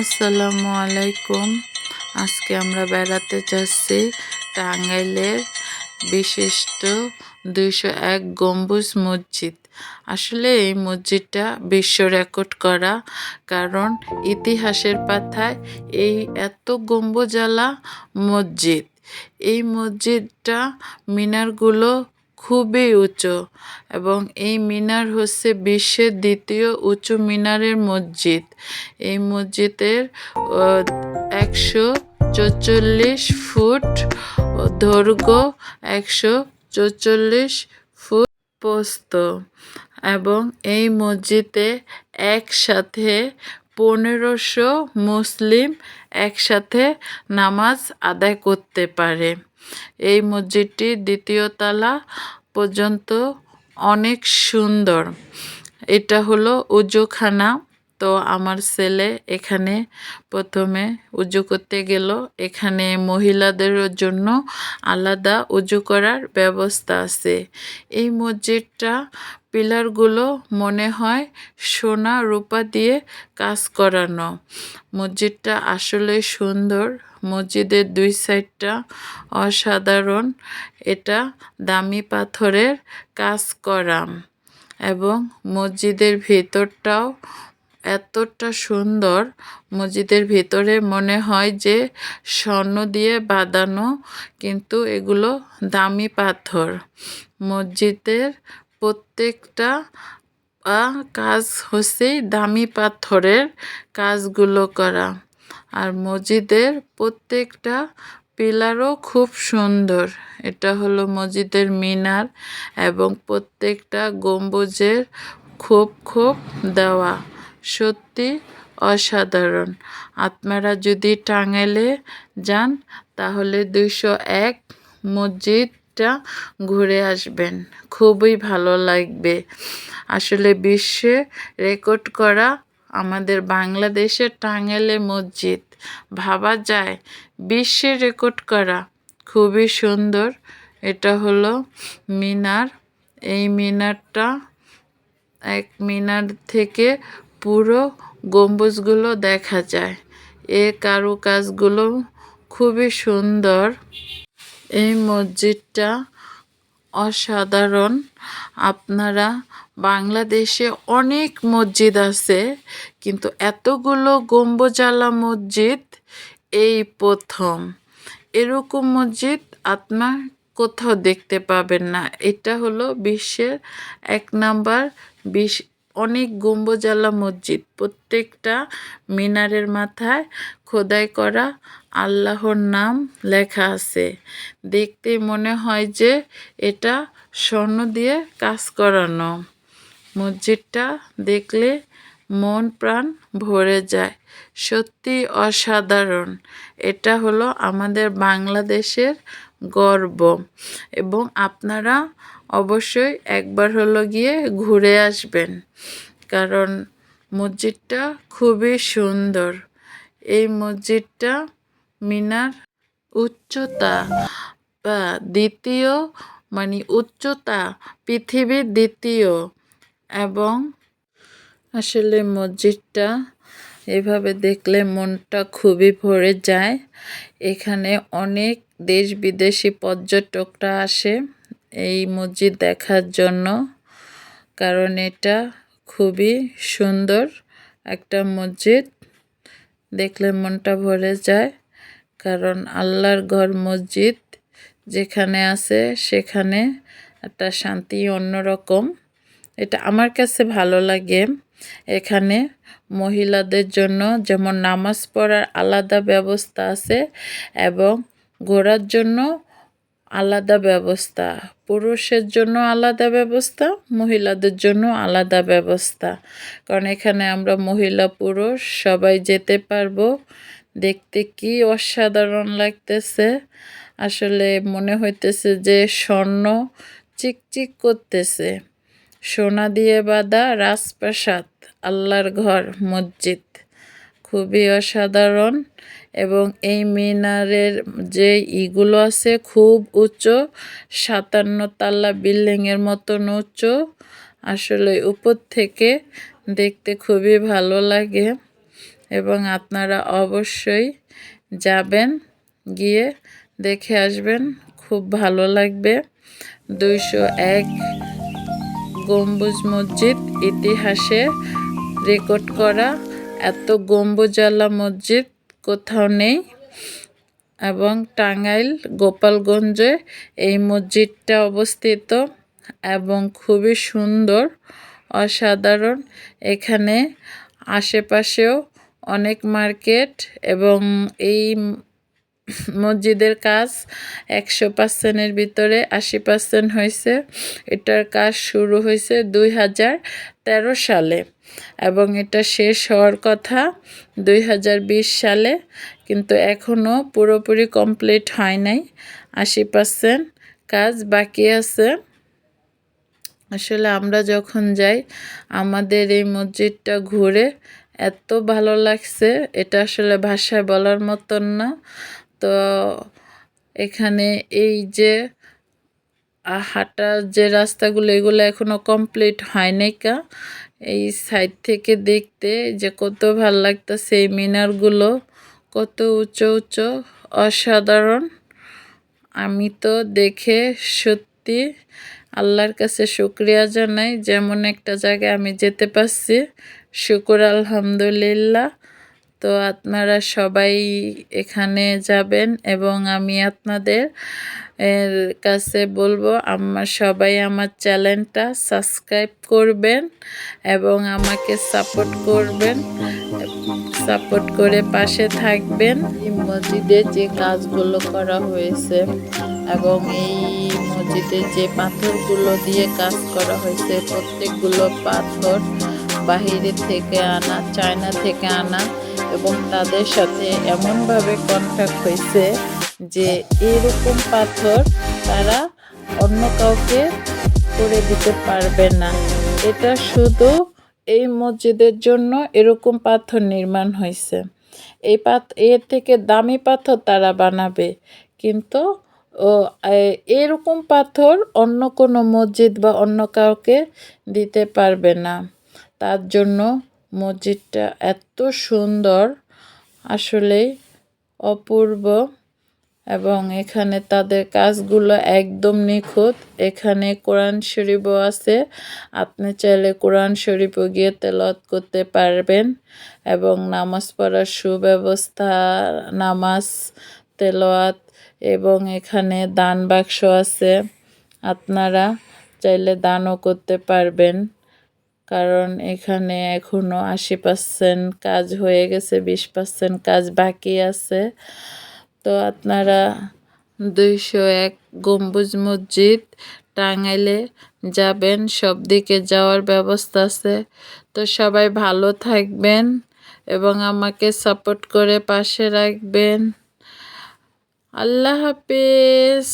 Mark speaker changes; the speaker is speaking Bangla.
Speaker 1: আসসালামু আলাইকুম। আজকে আমরা বেড়াতে যাচ্ছি টাঙ্গাইলের বিশিষ্ট দুইশো এক গম্বুজ মসজিদ। আসলে এই মসজিদটা বিশ্ব রেকর্ড করা, কারণ ইতিহাসের পাথায় এই এত গম্বুজালা মসজিদ। এই মসজিদটা মিনারগুলো খুবই উঁচু এবং এই মিনার হচ্ছে বিশ্বের দ্বিতীয় উঁচু মিনারের মসজিদ। এই মসজিদের একশো চৌচল্লিশ ফুট দৈর্ঘ্য, একশো চৌচল্লিশ ফুট প্রস্থ এবং এই মসজিদে একসাথে পনেরোশো মুসলিম একসাথে নামাজ আদায় করতে পারে। এই মসজিদটি দ্বিতীয় তলা পর্যন্ত অনেক সুন্দর। এটা হলো উজুখানা। তো আমার ছেলে এখানে প্রথমে উজু করতে গেল। এখানে মহিলাদের জন্য আলাদা উজু করার ব্যবস্থা আছে। এই মসজিদটা পিলারগুলো মনে হয় সোনা রূপা দিয়ে কাজ করানো। মসজিদটা আসলে সুন্দর। মসজিদের দুই সাইডটা অসাধারণ। এটা দামি পাথরের কাজ করা এবং মসজিদের ভেতরটাও এতটা সুন্দর। মসজিদের ভেতরে মনে হয় যে স্বর্ণ দিয়ে বাঁধানো, কিন্তু এগুলো দামি পাথর। মসজিদের প্রত্যেকটা কাজ হচ্ছে দামি পাথরের কাজগুলো করা। আর মসজিদের প্রত্যেকটা পিলারও খুব সুন্দর। এটা হলো মসজিদের মিনার এবং প্রত্যেকটা গম্বুজের খোপ খোপ দেওয়া। সত্যি অসাধারণ। আপনারা যদি টাঙ্গাইলে যান, তাহলে দুইশো এক মসজিদটা ঘুরে আসবেন। খুবই ভালো লাগবে। আসলে বিশ্বে রেকর্ড করা আমাদের বাংলাদেশের টাঙ্গাইলে মসজিদ, ভাবা যায় বিশ্বে রেকর্ড করা। খুবই সুন্দর। এটা হলো মিনার। এই মিনারটা এক মিনার থেকে পুরো গম্বুজগুলো দেখা যায়। এ কারুকাজগুলো খুবই সুন্দর। এই মসজিদটা অসাধারণ। আপনারা বাংলাদেশে অনেক মসজিদ আছে, কিন্তু এতগুলো গম্বুজালা মসজিদ এই প্রথম। এরকম মসজিদ আপনার কোথাও দেখতে পাবেন না। এটা হলো বিশ্বের এক নাম্বার বিশ অনেক গম্বুজালা মসজিদ। প্রত্যেকটা মিনারের মাথায় খোদাই করা আল্লাহর নাম লেখা আছে। দেখতে মনে হয় যে এটা স্বর্ণ দিয়ে কাজ করানো। মসজিদটা দেখলে মন প্রাণ ভরে যায়। সত্যি অসাধারণ। এটা হলো আমাদের বাংলাদেশের গর্ব। এবং আপনারা অবশ্যই একবার হলো গিয়ে ঘুরে আসবেন। কারণ মসজিদটা খুবই সুন্দর। এই মসজিদটা মিনার উচ্চতা বা দ্বিতীয় মানে উচ্চতা পৃথিবীর দ্বিতীয়। এবং আসলে মসজিদটা এভাবে দেখলে মনটা খুবই ভরে যায়। এখানে অনেক দেশ বিদেশি পর্যটকরা আসে। এই মসজিদ দেখার জন্য, কারণ এটা খুবই সুন্দর একটা মসজিদ। দেখলে মনটা ভরে যায়, কারণ আল্লাহর ঘর মসজিদ যেখানে আছে সেখানে একটা শান্তি অন্যরকম। এটা আমার কাছে ভালো লাগে। এখানে মহিলাদের জন্য যেমন নামাজ পড়ার আলাদা ব্যবস্থা আছে এবং ঘোরার জন্য আলাদা ব্যবস্থা। পুরুষের জন্য আলাদা ব্যবস্থা, মহিলাদের জন্য আলাদা ব্যবস্থা। কারণ এখানে আমরা মহিলা, পুরুষ, সবাই যেতে পারব। দেখতে কি অসাধারণ লাগতেছে। আসলে মনে হইতেছে যে স্বর্ণ চিকচিক করতেছে। সোনা দিয়ে বাঁধা রাজপ্রাসাদ, আল্লাহর ঘর, মসজিদ। খুবই অসাধারণ এবং এই মিনারের যে ইগুলো আছে খুব উঁচু, সাতান্ন তাল্লা বিল্ডিংয়ের মতন উঁচু। আসলে উপর থেকে দেখতে খুবই ভালো লাগে এবং আপনারা অবশ্যই যাবেন, গিয়ে দেখে আসবেন, খুব ভালো লাগবে। দুইশো এক গম্বুজ মসজিদ ইতিহাসে রেকর্ড করা এত গম্বুজালা মসজিদ কোথাও নেই এবং টাঙ্গাইল, গোপালগঞ্জে এই মসজিদটা অবস্থিত এবং খুবই সুন্দর, অসাধারণ। এখানে আশেপাশেও অনেক মার্কেট এবং এই মসজিদের কাজ একশো পার্সেন্টের ভিতরে আশি পার্সেন্ট হয়েছে। এটার কাজ শুরু হয়েছে দুই হাজার তেরো সালে। এবং এটা শেষ হওয়ার কথা দুই হাজার বিশ সালে, কিন্তু এখনও পুরোপুরি কমপ্লিট হয় নাই। আশি পার্সেন্ট কাজ বাকি আছে। আসলে আমরা যখন যাই, আমাদের এই মসজিদটা ঘুরে এত ভালো লাগছে, এটা আসলে ভাষায় বলার মতন না। তো এখানে এই যে হাঁটার যে রাস্তাগুলো, এগুলো এখনও কমপ্লিট হয় নাই কা। এই সাইড থেকে দেখতে যে কত ভালো লাগতেছে এই মিনারগুলো। কত উঁচু উঁচু, অসাধারণ। আমি তো দেখে সত্যি আল্লাহর কাছে শুক্রিয়া জানাই। যেমন একটা জায়গায় আমি যেতে পারছি, শুকুর আলহামদুলিল্লাহ। তো আপনারা সবাই এখানে যাবেন এবং আমি আপনাদের এর কাছে বলব আমার সবাই আমার চ্যানেলটা সাবস্ক্রাইব করবেন এবং আমাকে সাপোর্ট করবেন। সাপোর্ট করে পাশে থাকবেন। মসজিদে যে কাজগুলো করা হয়েছে এবং এই মসজিদে যে পাথরগুলো দিয়ে কাজ করা হয়েছে, প্রত্যেকগুলো পাথর বাহিরে থেকে আনা, চায়না থেকে আনা এবং তাদের সাথে এমনভাবে কন্ট্যাক্ট হয়েছে যে এরকম পাথর তারা অন্য কাউকে করে দিতে পারবে না। এটা শুধু এই মসজিদের জন্য এরকম পাথর নির্মাণ হয়েছে। এই পাথ, এর থেকে দামি পাথর তারা বানাবে। কিন্তু, ও এরকম পাথর অন্য কোনো মসজিদ বা অন্য কাউকে দিতে পারবে না। তার জন্য মসজিদটা এত সুন্দর। আসলেই অপূর্ব এবং এখানে তাদের কাজগুলো একদম নিখুঁত। এখানে কোরআন শরীফও আছে। আপনি চাইলে কোরআন শরীফও গিয়ে তেলত করতে পারবেন এবং নামাজ পড়ার সুব্যবস্থা, নামাজ তেলোয়াত এবং এখানে দান বাক্স আছে। আপনারা চাইলে দানও করতে পারবেন। কারণ এখানে এখনও আশি পার্সেন্ট কাজ হয়ে গেছে, বিশ পার্সেন্ট কাজ বাকি আছে। তো আপনারা দুইশো এক গম্বুজ মসজিদ টাঙ্গাইলে যাবেন, সব দিকে যাওয়ার ব্যবস্থা আছে। তো সবাই ভালো থাকবেন এবং আমাকে সাপোর্ট করে পাশে রাখবেন। আল্লাহ হাফিজ।